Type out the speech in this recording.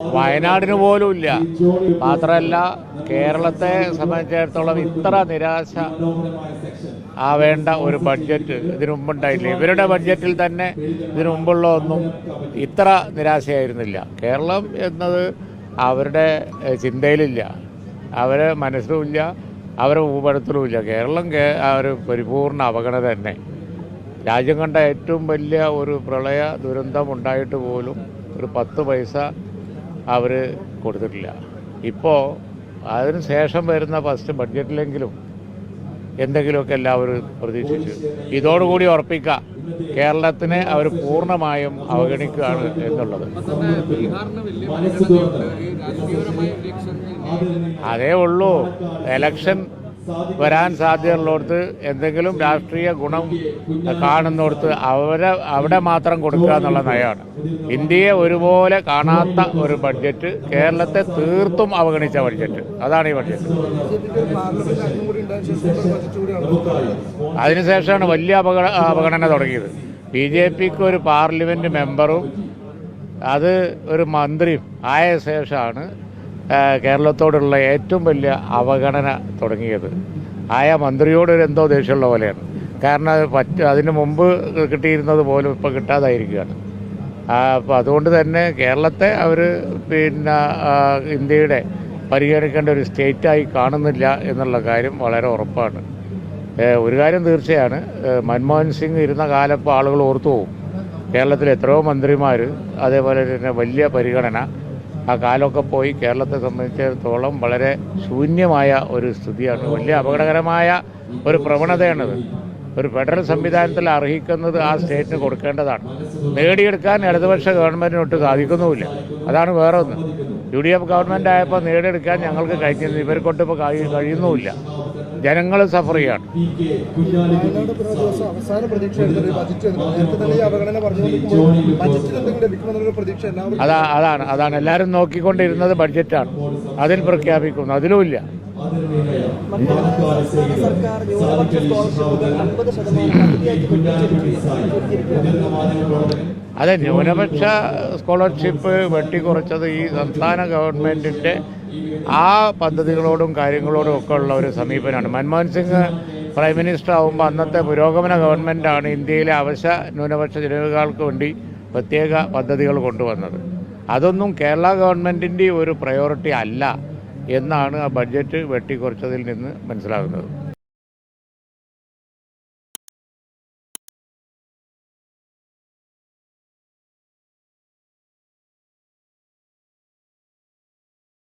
വയനാടിന് പോലും ഇല്ല. മാത്രമല്ല കേരളത്തെ സംബന്ധിച്ചിടത്തോളം ഇത്ര നിരാശ ആവേണ്ട ഒരു ബഡ്ജറ്റ് ഇതിനു മുമ്പുണ്ടായില്ല ഇവരുടെ ബഡ്ജറ്റിൽ തന്നെ ഇതിനു മുമ്പുള്ള ഒന്നും ഇത്ര നിരാശയായിരുന്നില്ല. കേരളം എന്നത് അവരുടെ ചിന്തയിലില്ല. അവരെ മനസ്സിലുമില്ല അവരെ ഭൂപടത്തിലുമില്ല കേരളം ഒരു പരിപൂർണ അവഗണന തന്നെ. രാജ്യം കണ്ട ഏറ്റവും വലിയ ഒരു പ്രളയ ദുരന്തം ഉണ്ടായിട്ട് പോലും ഒരു പത്ത് പൈസ അവർ കൊടുത്തിട്ടില്ല. ഇപ്പോൾ അതിന് ശേഷം വരുന്ന ഫസ്റ്റ് ബഡ്ജറ്റിലെങ്കിലും എന്തെങ്കിലുമൊക്കെ എല്ലാവരും പ്രതീക്ഷിച്ചു. ഇതോടുകൂടി ഉറപ്പിക്കുക കേരളത്തിനെ അവർ പൂർണമായും അവഗണിക്കുകയാണ് എന്നുള്ളത്. അതേ ഉള്ളൂ എലക്ഷൻ വരാൻ സാധ്യതയുള്ളവർക്ക് എന്തെങ്കിലും രാഷ്ട്രീയ ഗുണം കാണുന്നിടത്ത് അവരെ അവിടെ മാത്രം കൊടുക്കുക എന്നുള്ള നയമാണ്. ഇന്ത്യയെ ഒരുപോലെ കാണാത്ത ഒരു ബഡ്ജറ്റ് കേരളത്തെ തീർത്തും അവഗണിച്ച ബഡ്ജറ്റ് അതാണ് ഈ ബഡ്ജറ്റ് അതിനുശേഷമാണ് വലിയ അപകട അവഗണന തുടങ്ങിയത്. ബി ജെ പിക്ക് ഒരു പാർലമെന്റ് മെമ്പറും അത് ഒരു മന്ത്രിയും ആയ ശേഷമാണ് കേരളത്തോടുള്ള ഏറ്റവും വലിയ അവഗണന തുടങ്ങിയത്. ആയ മന്ത്രിയോട് ഒരു എന്തോ ദേഷ്യമുള്ള പോലെയാണ്. കാരണം പറ്റ അതിന് മുമ്പ് കിട്ടിയിരുന്നത് പോലും ഇപ്പോൾ കിട്ടാതായിരിക്കുകയാണ്. അപ്പോൾ അതുകൊണ്ട് തന്നെ കേരളത്തെ അവർ പിന്നെ ഇന്ത്യയുടെ പരിഗണിക്കേണ്ട ഒരു സ്റ്റേറ്റായി കാണുന്നില്ല എന്നുള്ള കാര്യം വളരെ ഉറപ്പാണ്. ഒരു കാര്യം തീർച്ചയാണ്. മൻമോഹൻ സിംഗ് ഇരുന്ന കാലം ഇപ്പോൾ ആളുകൾ ഓർത്തു പോകും കേരളത്തിൽ എത്രയോ മന്ത്രിമാർ അതേപോലെ തന്നെ വലിയ പരിഗണന ആ കാലമൊക്കെ പോയി കേരളത്തെ സംബന്ധിച്ചിടത്തോളം വളരെ ശൂന്യമായ ഒരു സ്ഥിതിയാണ്. വലിയ അപകടകരമായ ഒരു പ്രവണതയാണിത്. ഒരു ഫെഡറൽ സംവിധാനത്തിൽ അർഹിക്കുന്നത് ആ സ്റ്റേറ്റിന് കൊടുക്കേണ്ടതാണ്. നേടിയെടുക്കാൻ ഇടതുപക്ഷ ഗവൺമെന്റിനൊട്ട് സാധിക്കുന്നുമില്ല. അതാണ് വേറെ ഒന്ന് യു ഡി എഫ് ഗവൺമെന്റ് ആയപ്പോൾ നേടിയെടുക്കാൻ ഞങ്ങൾക്ക് കഴിഞ്ഞിരുന്നു. ഇവർക്കൊട്ടിപ്പോൾ കഴി കഴിയുന്നുമില്ല. ജനങ്ങൾ സഫർ ചെയ്യാണ്. അതാ അതാണ് അതാണ്. എല്ലാവരും നോക്കിക്കൊണ്ടിരുന്നത് ബഡ്ജറ്റാണ്. അതിൽ പ്രഖ്യാപിക്കുന്നു. അതിലുമില്ല സർക്കാർ അതെ ന്യൂനപക്ഷ സ്കോളർഷിപ്പ് വെട്ടിക്കുറച്ചത് ഈ സംസ്ഥാന ഗവൺമെന്റിന്റെ ആ പദ്ധതികളോടും കാര്യങ്ങളോടും ഒക്കെ ഉള്ള ഒരു സമീപനമാണ്. മൻമോഹൻ സിംഗ് പ്രൈം മിനിസ്റ്റർ ആകുമ്പോൾ അന്നത്തെ പുരോഗമന ഗവൺമെന്റാണ് ഇന്ത്യയിലെ അവശ ന്യൂനപക്ഷ ജനതകൾക്ക് വേണ്ടി പ്രത്യേക പദ്ധതികൾ കൊണ്ടുവന്നത്. അതൊന്നും കേരള ഗവൺമെന്റിന്റെ ഒരു പ്രയോറിറ്റി അല്ല എന്നാണ് ആ ബഡ്ജറ്റ് വെട്ടിക്കുറച്ചതിൽ നിന്ന് മനസ്സിലാകുന്നത്.